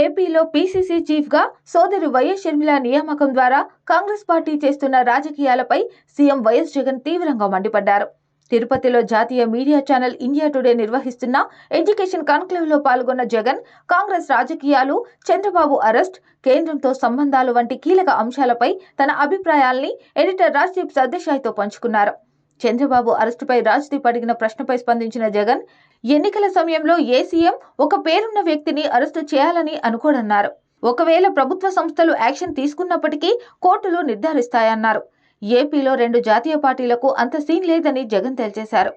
ఏపీలో పీసీసీ చీఫ్గా సోదరి వైఎస్ షర్మిల నియామకం ద్వారా కాంగ్రెస్ పార్టీ చేస్తున్న రాజకీయాలపై సీఎం వైఎస్ జగన్ తీవ్రంగా మండిపడ్డారు. తిరుపతిలో జాతీయ మీడియా ఛానల్ ఇండియా టుడే నిర్వహిస్తున్న ఎడ్యుకేషన్ కాన్క్లేవ్లో పాల్గొన్న జగన్ కాంగ్రెస్ రాజకీయాలు చంద్రబాబు అరెస్ట్ కేంద్రంతో సంబంధాలు వంటి కీలక అంశాలపై తన అభిప్రాయాల్ని ఎడిటర్ రాజ్దీప్ సర్దేశాయ్తో పంచుకున్నారు. చంద్రబాబు అరెస్టుపై రాజ్దీప్ అడిగిన ప్రశ్నపై స్పందించిన జగన్ ఎన్నికల సమయంలో ఏ సీఎం ఒక పేరున్న వ్యక్తిని అరెస్టు చేయాలని అనుకోడన్నారు ఒకవేళ ప్రభుత్వ సంస్థలు యాక్షన్ తీసుకున్నప్పటికీ కోర్టులు నిర్ధారిస్తాయన్నారు. ఏపీలో రెండు జాతీయ పార్టీలకు అంత సీన్ లేదని జగన్ తేల్చేశారు.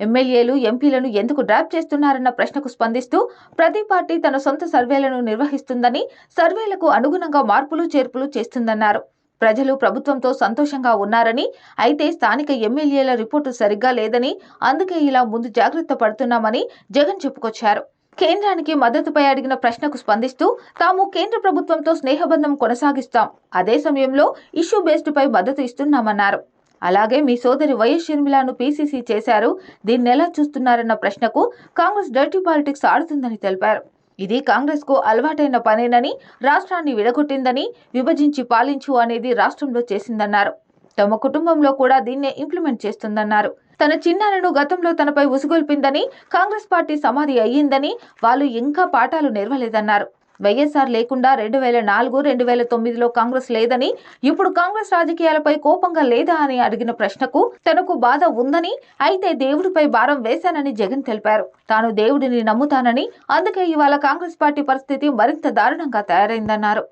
ఎమ్మెల్యేలు ఎంపీలను ఎందుకు డ్రాప్ చేస్తున్నారన్న ప్రశ్నకు స్పందిస్తూ ప్రతి పార్టీ తన సొంత సర్వేలను నిర్వహిస్తుందని సర్వేలకు అనుగుణంగా మార్పులు చేర్పులు చేస్తుందన్నారు. ప్రజలు ప్రభుత్వంతో సంతోషంగా ఉన్నారని అయితే స్థానిక ఎమ్మెల్యేల రిపోర్టు సరిగ్గా లేదని అందుకే ఇలా ముందు జాగ్రత్త పడుతున్నామని జగన్ చెప్పుకొచ్చారు. కేంద్రానికి మద్దతుపై అడిగిన ప్రశ్నకు స్పందిస్తూ తాము కేంద్ర ప్రభుత్వంతో స్నేహబంధం కొనసాగిస్తాం. అదే సమయంలో ఇష్యూ బేస్డ్ పై మద్దతు ఇస్తున్నామన్నారు. అలాగే మీ సోదరి వైఎస్ షర్మిలాను పీసీసీ చేశారు. దీన్ని ఎలా చూస్తున్నారన్న ప్రశ్నకు కాంగ్రెస్ డర్టీ పాలిటిక్స్ ఆడుతుందని తెలిపారు. ఇది కాంగ్రెస్కు అలవాటైన పనేనని రాష్ట్రాన్ని విడగొట్టిందని విభజించి పాలించు అనేది రాష్ట్రంలో చేసిందన్నారు. తమ కుటుంబంలో కూడా దీన్నే ఇంప్లిమెంట్ చేస్తుందన్నారు. తన చిన్నాలను గతంలో తనపై ఉసుగొల్పిందని కాంగ్రెస్ పార్టీ సమాధి అయ్యిందని వాళ్ళు ఇంకా పాఠాలు నేర్వలేదన్నారు. వైఎస్ఆర్ లేకుండా రెండు వేల నాలుగు రెండు వేల తొమ్మిదిలో కాంగ్రెస్ లేదని ఇప్పుడు కాంగ్రెస్ రాజకీయాలపై కోపంగా లేదా అని అడిగిన ప్రశ్నకు తనకు బాధ ఉందని అయితే దేవుడిపై భారం వేశానని జగన్ తెలిపారు. తాను దేవుడిని నమ్ముతానని అందుకే ఇవాళ కాంగ్రెస్ పార్టీ పరిస్థితి మరింత దారుణంగా తయారైందన్నారు.